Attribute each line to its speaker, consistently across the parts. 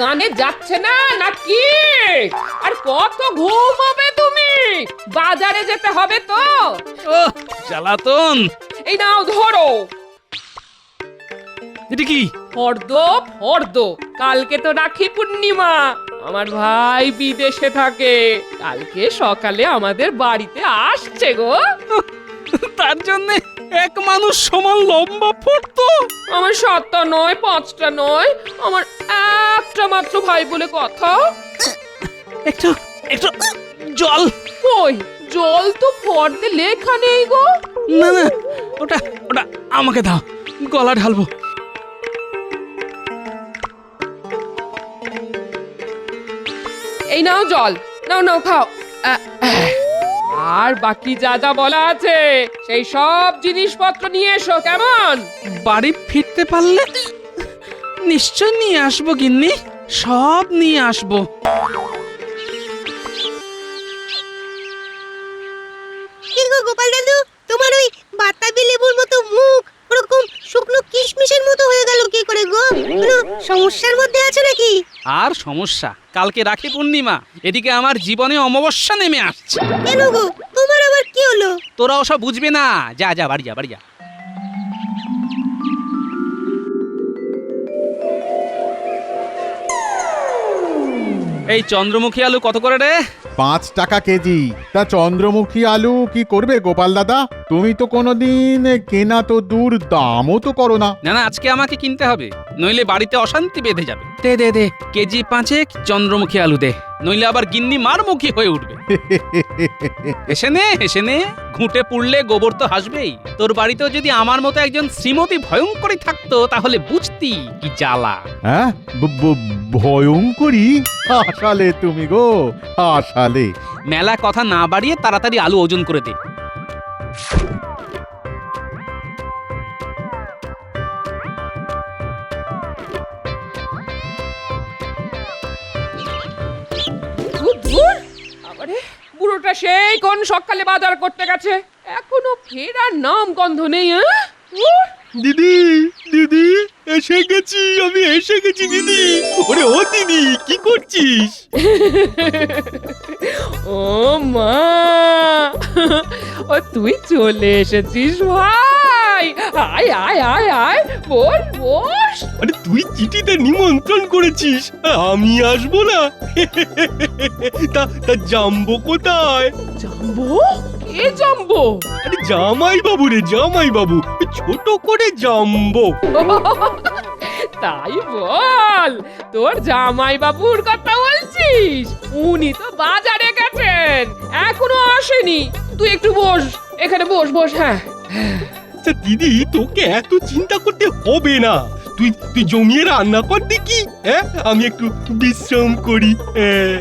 Speaker 1: কানে যাচ্ছে না নাকি? আর কত ঘুমাবে তুমি? বাজারে যেতে হবে তো।
Speaker 2: ও জ্বালাতন।
Speaker 1: এই নাও ধরো।
Speaker 2: এটা কি?
Speaker 1: ফর্দ ফর্দ। কালকে তো রাখি পূর্ণিমা। আমার ভাই বিদেশে থাকে। কালকে সকালে আমাদের বাড়িতে আসছে গো।
Speaker 2: তার জন্য এক মানুষ সমান লম্বা ফটো
Speaker 1: আমার সাতটা নয় পাঁচটা নয় আমার একটা মাত্র ভাই বলে কথা।
Speaker 2: একটু একটু জল।
Speaker 1: কই জল তো ফর্দে লেখা নেই গো।
Speaker 2: না না ওটা ওটা আমাকে দাও গলা ঢালবো।
Speaker 1: এই নাও জল নাও নাও খাও। আহ, আহ। আর বাকি যা যা বলা আছে, সেই সব জিনিসপত্র নিয়ে এসো, কেমন?
Speaker 2: বাড়ি ফিরতে পারলে নিশ্চয় নিয়ে আসব গিন্নি, সব নিয়ে আসব। আর সমস্যা কালকে রাখি পূর্ণিমা এদিকে আমার জীবনে অমাবস্যা নেমে আসছে।
Speaker 3: কেন গো তোমার আবার কি হলো?
Speaker 2: তোরা ওসব বুঝবে না। যা যা বাড়ি যা বাড়ি যা। এই চন্দ্রমুখী আলু কত করে রে?
Speaker 4: পাঁচ টাকা কেজি। তা চন্দ্রমুখী আলু কি করবে গোপাল দাদা? তুমি তো কোনোদিন কেনা তো দূর দামও তো করো না।
Speaker 2: না না আজকে আমাকে কিনতে হবে। নইলে বাড়িতে অশান্তি বেঁধে যাবে। দে দে দে কেজি পাঁচেক চন্দ্রমুখী আলু দে। নইলে আবার গিন্নি মারমুখী হয়ে উঠবে। এসে নে এসে নে। ঘুঁটে পুড়লে গোবর তো হাসবেই। তোর বাড়িতেও যদি আমার মতো একজন শ্রীমতী ভয়ঙ্করী থাকতো তাহলে বুঝতি কি জ্বালা।
Speaker 4: হ্যাঁ? ভয়ঙ্করী? হাসালে তুমি গো হাসালে
Speaker 2: মেলা কথা না বাড়িয়ে তাড়াতাড়ি আলু ওজন করে দে।
Speaker 1: বুড়োটা সেই কোন সকালে বাজার করতে গেছে? এখনও ফেরার নাম গন্ধ নেই হ্যাঁ?
Speaker 5: দিদি দিদি এসে গেছি আমি এসে গেছি দিদি। ওরে ও দিদি কি করছিস?
Speaker 1: ও মা ও তুই চলে এসেছিস ভাই। আয় আয় আয় আয় বস বস।
Speaker 5: আরে তুই চিঠিতে নিমন্ত্রণ করেছিস আমি আসব না। তা তা জাম্বো কোথায়?
Speaker 1: জাম্বো? কে জাম্বো।
Speaker 5: আরে জামাই বাবু রে জামাই বাবু ছোট করে জাম্বো।
Speaker 1: তাই বল তোর জামাই বাবুর কথা বলছিস? উনি তো বাজারে গেছেন এখনও আসেনি। তুই একটু বস এখানে বস বস হ্যাঁ।
Speaker 5: আচ্ছা দিদি তোকে এত চিন্তা করতে হবে না। তুই তুই জমিয়ে রান্না কর দেখি হ্যাঁ? আমি একটু বিশ্রাম করি হ্যাঁ।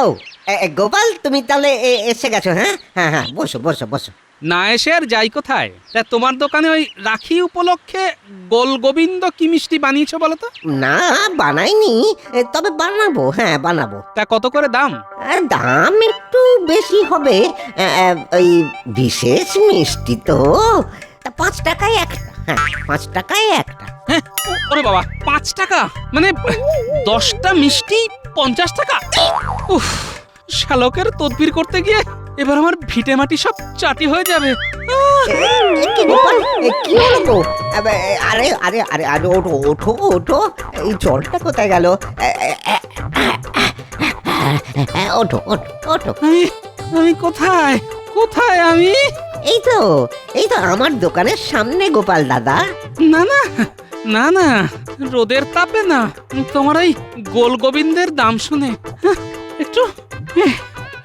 Speaker 3: তো গোপাল তুমি তাহলে এসে গেছো হ্যাঁ? হ্যাঁ হ্যাঁ বসো বসো বসো।
Speaker 2: না এসে আর যাই কোথায়? তা তোমার দোকানে ওই রাখি উপলক্ষে গোল গোবিন্দ কি মিষ্টি বানিয়েছো বলো তো?
Speaker 3: না বানাইনি তবে বানাবো হ্যাঁ বানাবো।
Speaker 2: তা কত করে দাম?
Speaker 3: দাম একটু বেশি হবে ওই বিশেষ মিষ্টি তো। তা পাঁচ টাকায় একটা হ্যাঁ পাঁচ টাকায় একটা।
Speaker 2: হ্যাঁ ওরে বাবা পাঁচ টাকা? মানে দশটা মিষ্টি পঞ্চাশ টাকা? উফ শালকের তদবির করতে গিয়ে এবার আমার ভিটে মাটি সব চাটি হয়ে যাবে।
Speaker 3: কি গোপাল এ, কি হলো গো আরে আরে আরে আরে ওঠো ওঠো ওঠো। এই জলটা কোথায় গেল? ওঠো ওঠো ওঠো।
Speaker 2: আমি কোথায়? কোথায় আমি?
Speaker 3: এই তো এই তো আমার দোকানের সামনে গোপাল দাদা।
Speaker 2: না না না না রোদের তাপে না। তোমার ওই গোল গোবিন্দের দাম শুনে হ্যাঁ, একটু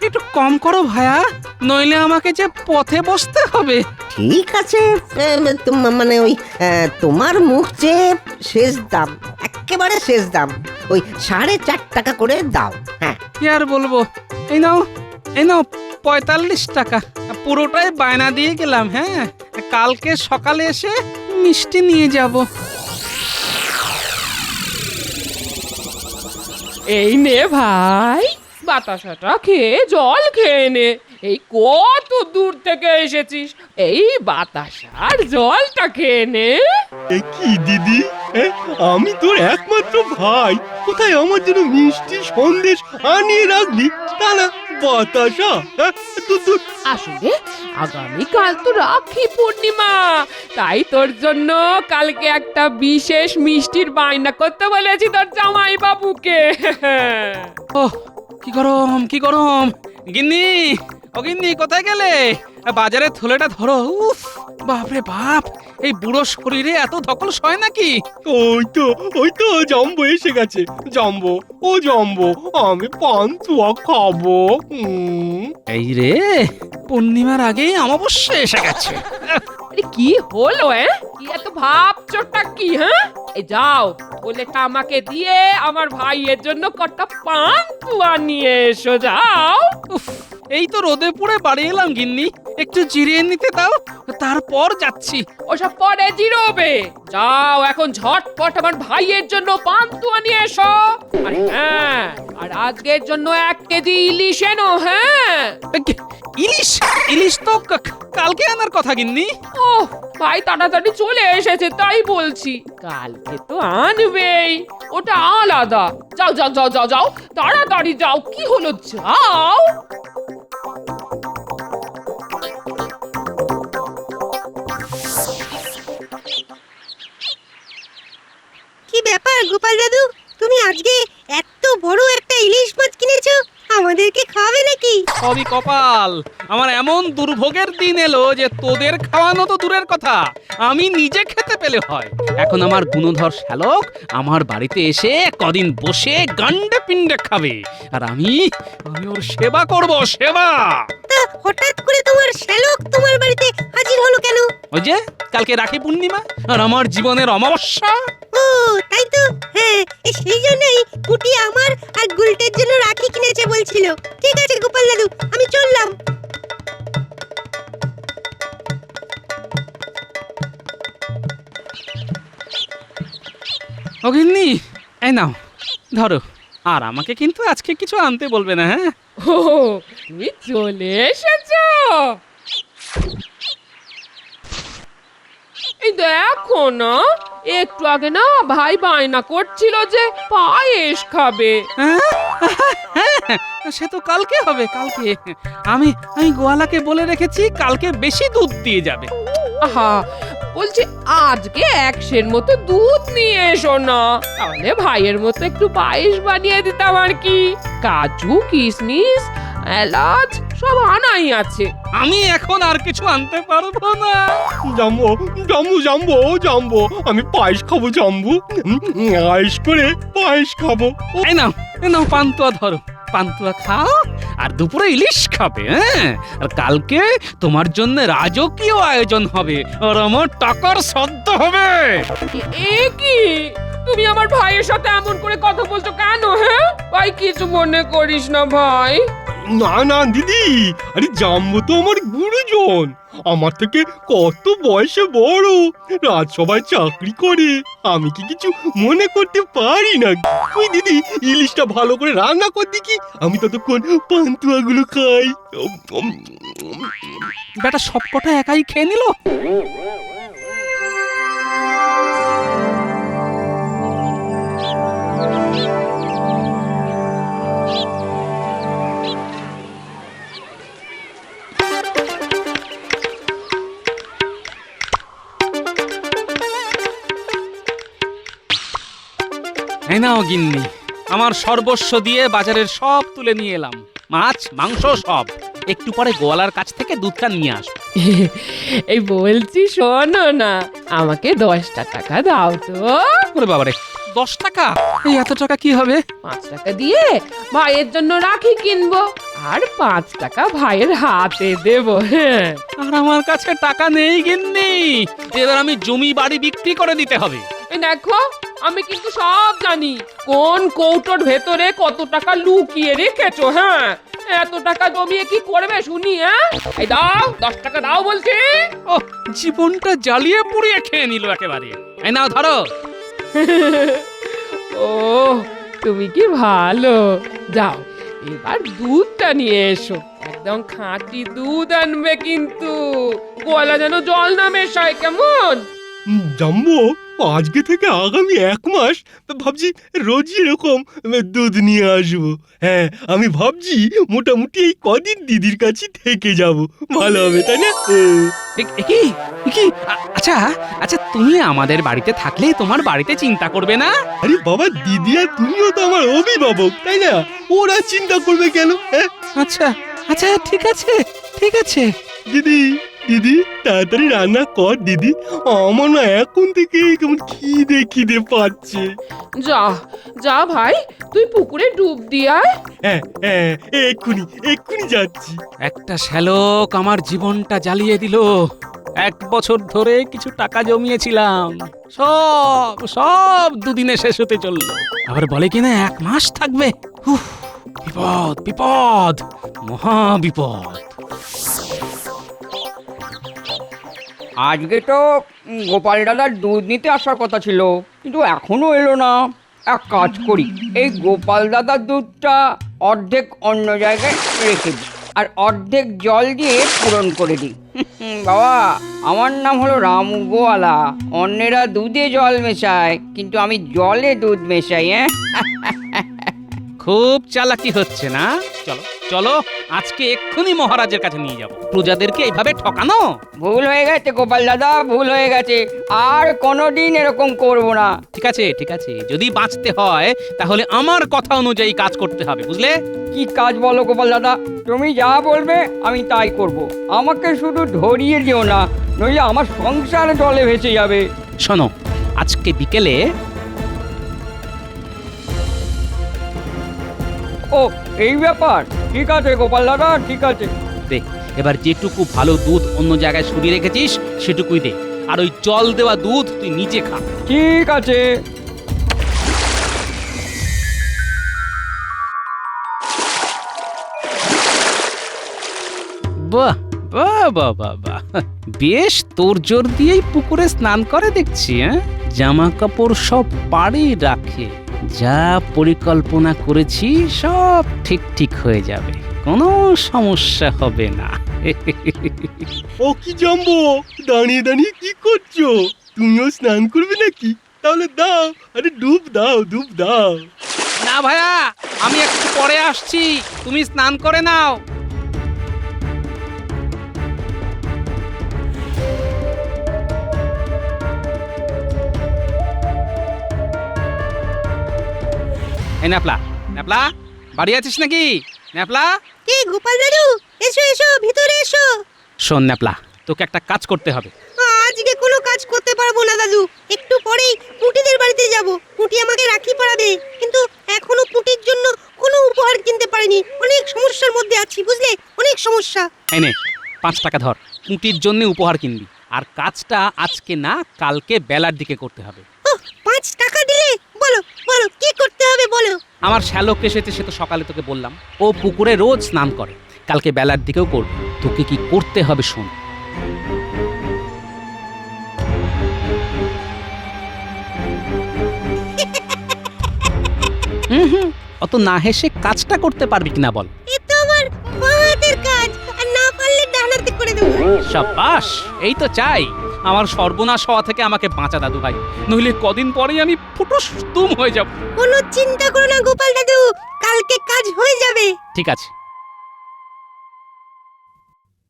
Speaker 2: একটু কম করো ভায়া নইলে আমাকে যে পথে বসতে হবে।
Speaker 3: ঠিক আছে মানে ওই তোমার মুখ যে শেষ দাম একেবারে শেষ দাম ওই সাড়ে চার টাকা করে দাও হ্যাঁ।
Speaker 2: কি আর বলব? এই নাও এই নাও পঁয়তাল্লিশ টাকা। পুরোটাই বায়না দিয়ে গেলাম হ্যাঁ। কালকে সকালে এসে মিষ্টি নিয়ে যাব।
Speaker 1: এই নে ভাই, বাতাসাটা খেয়ে, জল খেয়ে নে। এই কত দূর থেকে এসেছিস? এই বাতাসার জলটা খেয়ে নে।
Speaker 5: কি দিদি? আমি তোর একমাত্র ভাই। কোথায় আমার জন্য মিষ্টি সন্দেশ আনিয়ে রাখবি তা না বাতাসা? হ্যাঁ?
Speaker 1: আসলে আগামীকাল তো রাখি পূর্ণিমা। তাই তোর জন্য কালকে একটা বিশেষ মিষ্টির বায়না করতে বলেছি তোর জামাই বাবুকে
Speaker 2: ও কি গরম কি গরম। গিন্নি ও গিন্নি কোথায় গেলে? বাজারে থলেটা ধরো উফ বাপরে বাপ এই বুড়ো শরীরে এত ধকল সয় নাকি?
Speaker 5: ওই তো ওই তো জম্বো এসে গেছে। জম্বো ও জম্বো আমি পান্তুয়া খাব
Speaker 2: এই রে পূর্ণিমার আগেই অমাবস্যা এসে গেছে।
Speaker 1: কি হলো এ কি এত ভাবছোটা কি হ্যাঁ? যাও ওলেটা আমাকে দিয়ে আমার ভাইয়ের জন্য কটা পান তুয়া নিয়ে এসো যাও।
Speaker 2: উফ এই তো রোদে পুড়ে বাড়ি এলাম গিন্নি। একটু জিরিয়ে নিতে দাও তারপর যাচ্ছি।
Speaker 1: ওসব পরে জিরোবে। যাও এখন ঝটপট আমার ভাইয়ের জন্য পান তুয়া নিয়ে এসো। আর হ্যাঁ আর আজকের জন্য এক কেজি ইলিশ এনো হ্যাঁ?
Speaker 2: এ, কি- ইলিশ? ইলিশ তো কা- কালকে আনার কথা গিন্নি।
Speaker 1: ও ভাই তাড়াতাড়ি চলে এসেছে, তাই বলছি। কালকে তো আনবেই, ওটা আলাদা। যাও যাও যাও যাও যাও, তাড়াতাড়ি যাও, কি হলো, যাও।
Speaker 3: কি ব্যাপার, গোপাল দাদু? তুমি আজকে এত বড় একটা ইলিশ মাছ কিনেছো? আমাদেরকে খাওয়াবে নাকি?
Speaker 2: সবই কপাল। আমার এমন দুর্ভোগের দিন এলো যে তোদের খাওয়ানো তো দূরের কথা। আমি নিজে খেতে পেলে হয়। এখন আমার গুণধর শ্যালক আমার বাড়িতে এসে কদিন বসে গান্ডে পিণ্ডে খাবে। আর আমি আমি ওর সেবা করব সেবা!
Speaker 3: হঠাৎ করে তোমার শ্যালক তোমার বাড়িতে হাজির হলো কেন?
Speaker 2: ওই যে কালকে রাখি পূর্ণিমা আর আমার জীবনের অমাবস্যা।
Speaker 3: ও তাই তো। হ্যাঁ এ সেই জন্যই কুটি আমার আর গুলটের জন্য রাখি কিনেছে বলছিল। ঠিক আছে গোপাল দাদু আমি চললাম।
Speaker 2: অগিন্নি এই নাও ধরো। আর আমাকে কিন্তু আজকে কিছু আনতে বলবে না হ্যাঁ?
Speaker 1: ও তুমি চলে এসেছ। এই দেখো না একটু আগে না ভাই বায়না করছিল যে পায়েস খাবে।
Speaker 2: হ্যাঁ? সে তো কালকে হবে কালকে। আমি আমি গোয়ালাকে বলে রেখেছি কালকে বেশি দুধ দিয়ে যাবে।
Speaker 1: আহা বলছি আজকে একশের মতো দুধ নিয়ে এসো না তাহলে ভাইয়ের মতো একটু পায়েস বানিয়ে দিতাম আর কি। কাজু কিশমিশ এলাচ সব আনাই আছে।
Speaker 2: আমি এখন আর কিছু আনতে পারব না।
Speaker 5: জাম্বো জাম্বু জাম্বো জাম্বো। আমি পায়েস খাব জাম্বু। আয়েস করে পায়েস খাব।
Speaker 2: এই নাও এই নাও পান্তুয়া ধরো। পান্তুয়া খাও আর দুপুরে ইলিশ খাবে হ্যাঁ? আর কালকে তোমার জন্য রাজকীয় আয়োজন হবে। আর আমার টাকার সদ্য হবে।
Speaker 1: এ- এ কি? তুমি আমার ভাইয়ের সাথে এমন করে কথা বলছো কেন হ্যাঁ? ভাই কিছু মনে করিস না ভাই।
Speaker 5: না না, দিদি। আরে জাম্বু তো আমার গুরুজন। আমার থেকে কত বয়সে বড়। রাজসভায় চাকরি করে। আমি কি কিছু মনে করতে পারি না? তুই দিদি, ইলিশটা ভালো করে রান্না কর দেখি। আমি ততক্ষণ পান্তুয়াগুলো খাই।
Speaker 2: বেটা, সবকটা একাই খেয়ে নিল? নাও গিন্নি আমার সর্বস্ব দিয়ে বাজারের সব তুলে নিয়ে এলাম। মাছ মাংস সব। একটু পরে গোয়ালার কাছ থেকে দুধটা নিয়ে আসব
Speaker 1: এই বলছি শোনো না আমাকে দশটা টাকা দাও তো।
Speaker 2: ওরে বাবারে দশ টাকা? এই এত টাকা কি হবে?
Speaker 1: পাঁচ টাকা দিয়ে ভাইয়ের জন্য রাখি কিনবো আর পাঁচ টাকা ভাইয়ের হাতে দেবো হ্যাঁ।
Speaker 2: আর আমার কাছে টাকা নেই গিন্নি। এবার আমি জমি বাড়ি বিক্রি করে দিতে হবে।
Speaker 1: এই দেখো আমি কিন্তু সব জানি। কোন কৌটোর ভেতরে কত টাকা লুকিয়ে রেখেছো হ্যাঁ? এত টাকা জমিয়ে কি করবে শুনি হ্যাঁ? এই দাও দশ টাকা দাও বলছি।
Speaker 2: ও জীবনটা জ্বালিয়ে পুড়িয়ে খেয়ে নিল একেবারে। এই নাও ধরো।
Speaker 1: ও তুমি কি ভালো। যাও এবার দুধটা নিয়ে এসো। একদম খাঁটি দুধ আনবে কিন্তু। গলা যেন জল না মেশায় কেমন?
Speaker 5: জাম্বো আজকে থেকে আগামী এক মাস ভাবছি রোজই এরকম দুধ নিয়ে আসব। হ্যাঁ আমি ভাবছি মোটামুটি এই কদিন দিদির কাছে থেকে যাব। ভালো হবে তাই না?
Speaker 2: কি? কি? আচ্ছা আচ্ছা তুমি আমাদের বাড়িতে থাকলে তোমার বাড়িতে চিন্তা করবে না?
Speaker 5: আরে বাবা দিদি আর তুমিও তো আমার অভিভাবক তাই না? ওরা চিন্তা করবে কেন হ্যাঁ?
Speaker 2: আচ্ছা আচ্ছা ঠিক আছে ঠিক আছে।
Speaker 5: দিদি দিদি তাড়াতাড়ি রান্না কর দিদি। আমার না এখন থেকে কেমন খিদে খিদে পাচ্ছে।
Speaker 1: যা যা ভাই তুই পুকুরে ডুব দিয়ে আয়।
Speaker 5: হ্যাঁ হ্যাঁ এক্ষুনি এক্ষুনি যাচ্ছি।
Speaker 2: একটা শ্যালক আমার জীবনটা জ্বালিয়ে দিল। এক বছর ধরে কিছু টাকা জমিয়েছিলাম। সব সব দুদিনে শেষ হতে চলল। আবার বলে কিনা এক মাস থাকবে? বিপদ বিপদ মহা বিপদ।
Speaker 6: আজকে তো গোপাল দাদার দুধ নিতে আসার কথা ছিল, কিন্তু এখনও এলো না। এক কাজ করি, এই গোপাল দাদার দুধটা অর্ধেক অন্য জায়গায় রেখে দিই, আর অর্ধেক জল দিয়ে পূরণ করে দিই। বাবা, আমার নাম হলো রামু গোয়ালা। অন্যেরা দুধে জল মেশায়, কিন্তু আমি জলে দুধ মেশাই হ্যাঁ?
Speaker 2: খুব চালাকি হচ্ছে না? চলো চলো আজকে এক্ষুনি মহারাজের কাছে নিয়ে যাব। প্রজাদেরকে এইভাবে ঠকানো?
Speaker 6: ভুল হয়ে গেছে গোপাল দাদা ভুল হয়ে গেছে। আর কোনোদিন এরকম করব না।
Speaker 2: ঠিক আছে ঠিক আছে। যদি বাঁচতে হয় তাহলে আমার কথা অনুযায়ী কাজ করতে হবে বুঝলে?
Speaker 6: কি কাজ বলো গোপাল দাদা? তুমি যা বলবে আমি তাই করব। আমাকে শুধু ধরিয়ে দিও না নইলে আমার সংসার জলে ভেসে যাবে।
Speaker 2: শোনো আজকে বিকেলে
Speaker 6: ও এই ব্যাপার। ঠিক আছে গোপাল দাদা ঠিক আছে।
Speaker 2: দে এবার যেটুকু ভালো দুধ অন্য জায়গায় সরিয়ে রেখেছিস সেটুকুই দে। আর ওই জল দেওয়া দুধ তুই নিজে খা।
Speaker 6: ঠিক আছে।
Speaker 2: বাহ বাহ বাহ বাহ বাহ। বেশ তোর জোর দিয়েই পুকুরে স্নান করে দেখছি হ্যাঁ? জামা কাপড় সব পাড়ে রাখে। যা পরিকল্পনা করেছি সব ঠিক ঠিক হয়ে যাবে। কোনো সমস্যা হবে না।
Speaker 5: ও কি জাম্বো দাঁড়িয়ে দাঁড়িয়ে কি করছ? তুমিও স্নান করবে নাকি? তাহলে দাও আরে ডুব দাও ডুব দাও।
Speaker 2: না ভাইয়া আমি একটু পরে আসছি তুমি স্নান করে নাও। এই ন্যাপলা ন্যাপলা বাড়ি আছিস নাকি? ন্যাপলা?
Speaker 3: কে গোপাল দাদু? এসো এসো ভিতরে এসো।
Speaker 2: শোন ন্যাপলা তোকে একটা কাজ করতে হবে।
Speaker 3: আজকে কোনো কাজ করতে পারব না দাদু। একটু পরেই পুটিদের বাড়িতে যাব। পুটি আমাকে রাখি পরাবে কিন্তু এখনও পুটির জন্য কোনো উপহার কিনতে পারিনি। অনেক সমস্যার মধ্যে আছি বুঝলে? অনেক সমস্যা।
Speaker 2: এই নে পাঁচ টাকা ধর। কুটির জন্য উপহার কিনবি। আর কাজটা আজকে না কালকে বেলার দিকে করতে হবে।
Speaker 3: পাঁচ টাকা দিলে বলো কি করতে হবে বলো?
Speaker 2: আমার শ্যালক এসেছে সে তো সকালে তোকে বললাম ও পুকুরে রোজ স্নান করে কালকে বেলার দিকেও করবে তোকে কি করতে হবে শোন। হুম হুম অত না হেসে কাজটা করতে পারবি কিনা বল।
Speaker 3: এ তো আমার বাঁ হাতের কাজ আর না পারলে ডান হাতে করে দেবো।
Speaker 2: সাবাস এই তো চাই। আমার সর্বনাশ হওয়া থেকে আমাকে বাঁচা দাদু ভাই। নইলে কদিন পরেই আমি ফুটুস তুম হয়ে যাব।
Speaker 3: কোনো চিন্তা করো না গোপাল দাদু। কালকে কাজ হয়ে যাবে।
Speaker 2: ঠিক আছে।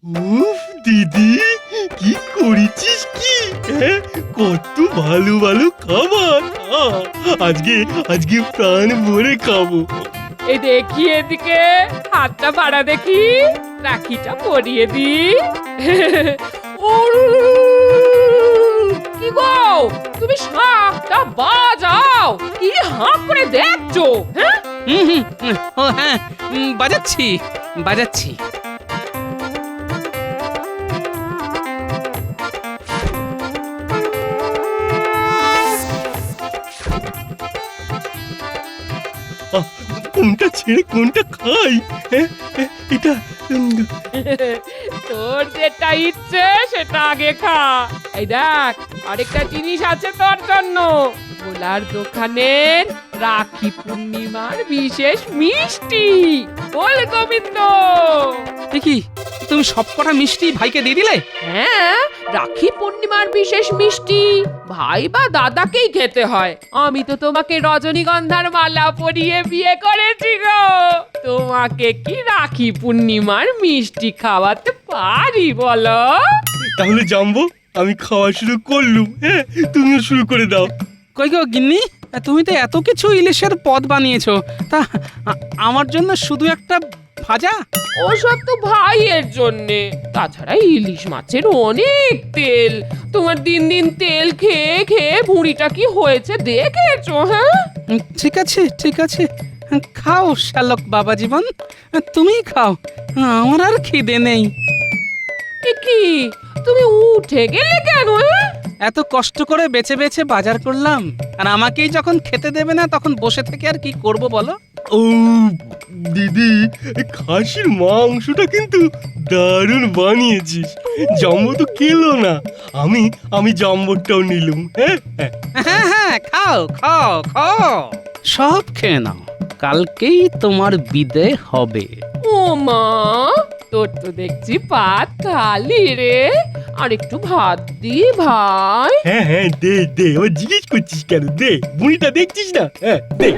Speaker 5: উফ দিদি কি করেছিস কি? হ্যাঁ কত ভালো ভালো খাবার। আহ, আজকে আজকে প্রাণ ভরে খাব।
Speaker 1: এই দেখি এদিকে হাতটা বাড়া দেখি রাখিটা পরিয়ে দি উল, কি গো? তুমি শাকটা বাজাও। কি হাঁক দেখছ? হ্যাঁ?
Speaker 2: হ্যাঁ বাজাচ্ছি বাজাচ্ছি।
Speaker 5: কোনটা ছেড়ে কোনটা খাই? এটা
Speaker 1: তোর যেটা ইচ্ছে সেটা আগে খা। এই দেখ আরেকটা জিনিস আছে তোর জন্য। ভোলার দোকানের রাখি পূর্ণিমার বিশেষ মিষ্টি। বল গোবিন্দ।
Speaker 2: কি? তুমি সবকটা মিষ্টি ভাইকে দিয়ে দিলে?
Speaker 1: হ্যাঁ রাখি পূর্ণিমার বিশেষ মিষ্টি। ভাই বা দাদাকেই খেতে হয়। আমি তো তোমাকে রজনীগন্ধার মালা পরিয়ে বিয়ে করেছি গো। তোমাকে কি রাখি পূর্ণিমার মিষ্টি খাওয়াতে পারি বলো?
Speaker 5: তাহলে জানব আমি খাওয়া শুরু করলুম হ্যাঁ? তুমিও শুরু করে দাও।
Speaker 2: কই গো গিন্নি? তুমি তো এত কিছু ইলিশের পদ বানিয়েছো। তা আমার জন্য শুধু একটা ভাজা?
Speaker 1: ওসব তো ভাইয়ের জন্যে। তাছাড়া ইলিশ মাছের অনেক তেল। তোমার দিন দিন তেল খেয়ে খেয়ে ভুঁড়িটা কি হয়েছে দেখেছ হ্যাঁ?
Speaker 2: ঠিক আছে ঠিক আছে। খাও শ্যালক বাবা জীবন। তুমিই খাও আমার আর খিদে নেই।
Speaker 1: কি? তুমি উঠে গেলে কেন হ্যাঁ?
Speaker 2: এত কষ্ট করে বেছে বেছে বাজার করলাম। আর আমাকেই যখন খেতে দেবে না তখন বসে থেকে আর কি করব বলো?
Speaker 5: ও দিদি খাসির মাংসটা কিন্তু দারুণ বানিয়েছিস। জাম্বো তো খেলো না। আমি আমি জাম্বোরটাও নিলুম হ্যাঁ হ্যাঁ?
Speaker 2: হ্যাঁ হ্যাঁ খাও খাও খাও। সব খেয়ে নাও কালকেই তোমার বিদে হবে।
Speaker 1: ও মা তোর তো দেখছি পাত খালি রে। আর একটু ভাত দি ভাই।
Speaker 5: হ্যাঁ হ্যাঁ দে দে। ও জিজ্ঞেস করছিস কেন? দে বুড়িটা দেখছিস না? হ্যাঁ দে।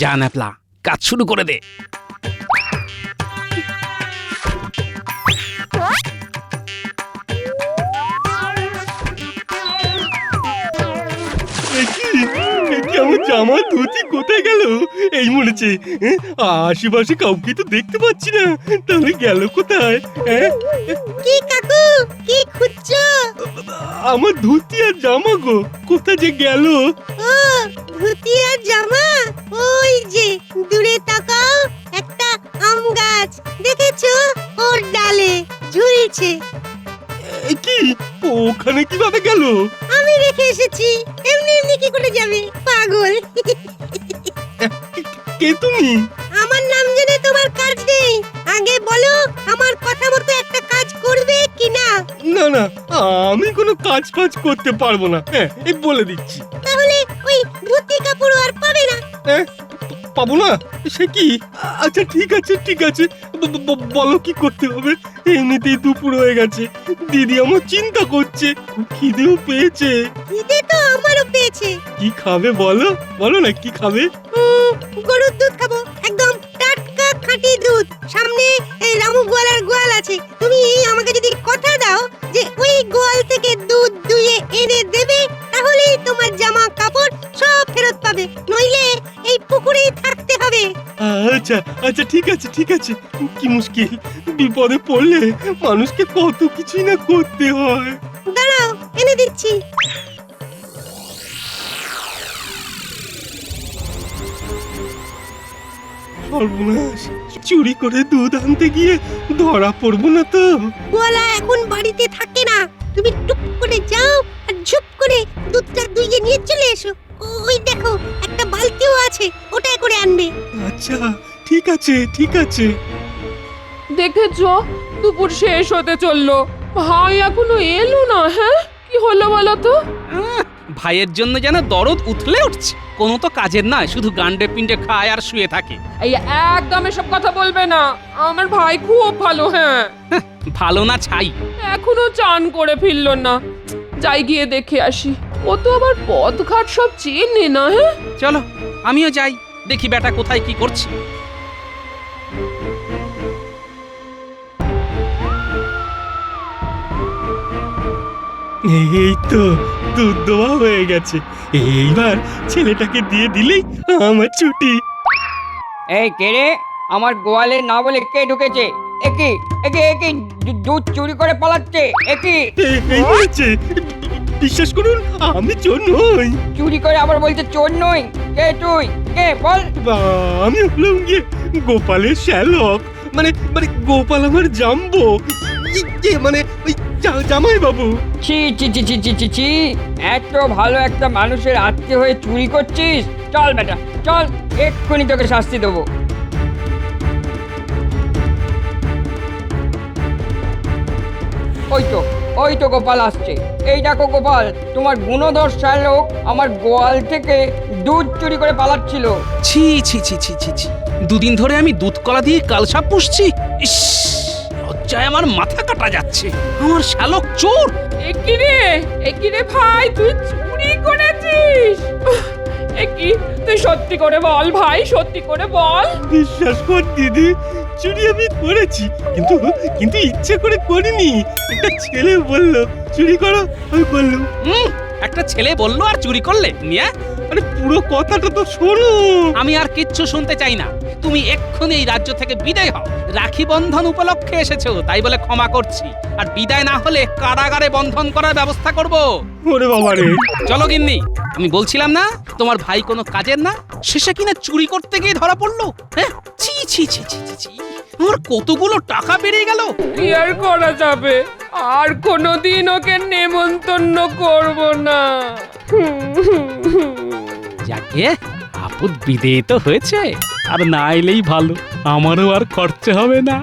Speaker 2: যা ন্যাপলা কাজ শুরু করে দে।
Speaker 5: এ আমার জামা ধুতি কোথায় গেল? এই মনে হচ্ছে? আশেপাশে কাউকে তো দেখতে পাচ্ছি না। তাহলে গেল কোথায়?
Speaker 3: কি কাকু? কি খুঁজছো?
Speaker 5: আমার ধুতি আর জামা গো কোথায় যে গেল?
Speaker 3: ধুতি আর জামা? ওই যে দূরে তাকাও একটা আম গাছ। দেখেছ? ওর ডালে ঝুলছে।
Speaker 5: এ কি? ওখানে কীভাবে গেল?
Speaker 3: আমি রেখে এসেছি। এমনি এমনি কি করে যাবে? পাগল।
Speaker 5: কে তুমি?
Speaker 3: আমার নাম জেনে তোমার কাজ নেই। আগে বলো আমার কথা মতো একটা কাজ করবে কি না?
Speaker 5: না না আমি কোনো কাজ ফাজ করতে পারব না। হ্যাঁ এই বলে দিচ্ছি।
Speaker 3: তাহলে ওই ধুতি কাপড় আর পাবে না।
Speaker 5: হ্যাঁ পাবো না? সে কি? আচ্ছা ঠিক আছে ঠিক আছে। বলো কি করতে হবে? এমনিতেই দুপুর হয়ে গেছে। দিদি আমার চিন্তা করছে। খিদেও পেয়েছে।
Speaker 3: খিদে তো আমারও পেয়েছে।
Speaker 5: কি খাবে বলো? বলো না কি খাবে?
Speaker 3: গরুর দুধ খাব। একদম টাটকা খাঁটি দুধ। সামনে এই রামু গোয়ালার গোয়াল আছে। তুমি আমাকে যদি কথা দাও যে ওই গোয়াল থেকে দুধ দুয়ে এনে দেবে তাহলেই তোমার জামা কাপড় ফেরত পাবে নইলে এই পুকুরেই থাকতে হবে।
Speaker 5: আচ্ছা আচ্ছা ঠিক আছে ঠিক আছে। কি মুশকিল বিপদে পড়লে মানুষকে কত কিছুই না করতে হয়।
Speaker 3: দাঁড়াও এনে দিচ্ছি।
Speaker 5: সর্বনাশ চুরি করে দুধ আনতে গিয়ে ধরা পড়ব না তো।
Speaker 3: গোয়ালা এখন বাড়িতে থাকে না। তুমি টুক করে যাও আর ঝুপ করে দুধটা দুইয়ে নিয়ে চলে এসো। ওই দেখো একটা বালতিও আছে ওটাই করে আনবে।
Speaker 5: আচ্ছা ঠিক আছে ঠিক আছে।
Speaker 1: দেখেছ? দুপুর শেষ হতে চলল। ভাই এখনও এলো না হ্যাঁ? কি হলো বলো তো?
Speaker 2: আহ, ভাইয়ের জন্য যেন দরদ উথলে উঠছে। কোনো তো কাজের নয় শুধু গান্ডে পিণ্ডে খায় আর শুয়ে থাকে।
Speaker 1: এই একদম এসব কথা বলবে না। আমার ভাই খুব ভালো হ্যাঁ
Speaker 2: ভালো না ছাই।
Speaker 1: এখনও চান করে ফিরল না। যাই গিয়ে দেখে আসি। ও তো আবার পথঘাট সব চেনে না হ্যাঁ
Speaker 2: চলো আমিও যাই দেখি বেটা কোথায় কি করছে।
Speaker 5: এই তো দুধ দেওয়া হয়ে গেছে। এইবার ছেলেটাকে দিয়ে দিলেই আমার ছুটি।
Speaker 6: এই কে রে? আমার গোয়ালে না বলে কে ঢুকেছে? একি একি একি দুধ চুরি করে পালাচ্ছে? একি
Speaker 5: এ- এই হয়েছে বিশ্বাস করুন আমি চোর নই।
Speaker 6: চুরি করে আবার বলছে চোর নই। কে তুই? কে? বল।
Speaker 5: বা, আমি হলাম গিয়ে গোপালের শ্যালক। মানে মানে গোপাল আমার জাম্বো। ই- ইয়ে মানে ওই জামাই বাবু
Speaker 6: ছি ছি ছি ছি ছি ছি ছি। এত ভালো একটা মানুষের আত্মীয় হয়ে চুরি করছিস? চল বেটা চল এক্ষুনি তোকে শাস্তি দেবো। ওই তো। ওই তো গোপাল আসছে। এই দেখো গোপাল তোমার গুণধর শ্যালক আমার গোয়াল থেকে দুধ চুরি করে পালাচ্ছিল।
Speaker 2: ছি ছি ছি ছি ছি ছি। দুদিন ধরে আমি দুধ কলা দিয়ে কালসাপ পুষছি। ইস লজ্জায় আমার মাথা কাটা যাচ্ছে। আমার শালক চোর।
Speaker 1: একিরে একিরে ভাই? তুই চুরি করেছিস? একি তুই সত্যি করে বল ভাই সত্যি করে বল।
Speaker 5: বিশ্বাস কর দিদি চুরি আমি করেছি কিন্তু কিন্তু ইচ্ছে করে করিনি। একটা ছেলে বলল চুরি করো? আমি করলাম
Speaker 2: হুম একটা ছেলে বলল আর চুরি করলে নিয়ে
Speaker 5: আরে পুরো কথাটা তো শোনো।
Speaker 2: আমি আর কিচ্ছু শুনতে চাই না। তুমি এক্ষুনি এই রাজ্য থেকে বিদায় হও। রাখি বন্ধন উপলক্ষে এসেছ তাই বলে ক্ষমা করছি। আর বিদায় না হলে কারাগারে বন্ধন করার ব্যবস্থা করব।
Speaker 5: ওরে বাবা রে।
Speaker 2: চলো গিন্নি আমি বলছিলাম না তোমার ভাই কোনো কাজের না? শেষে কিনা চুরি করতে গিয়ে ধরা পড়ল? হ্যাঁ? ছি ছি ছি ছি ছি ছি। আমার কতগুলো টাকা বেরিয়ে গেল?
Speaker 1: কি আর করা যাবে? আর কোনোদিন ওকে নেমন্তন্ন করব না।
Speaker 2: যাকে আপদ বিদেয় তো হয়েছে আর না এলেই ভালো। আমারও আর খরচা হবে না।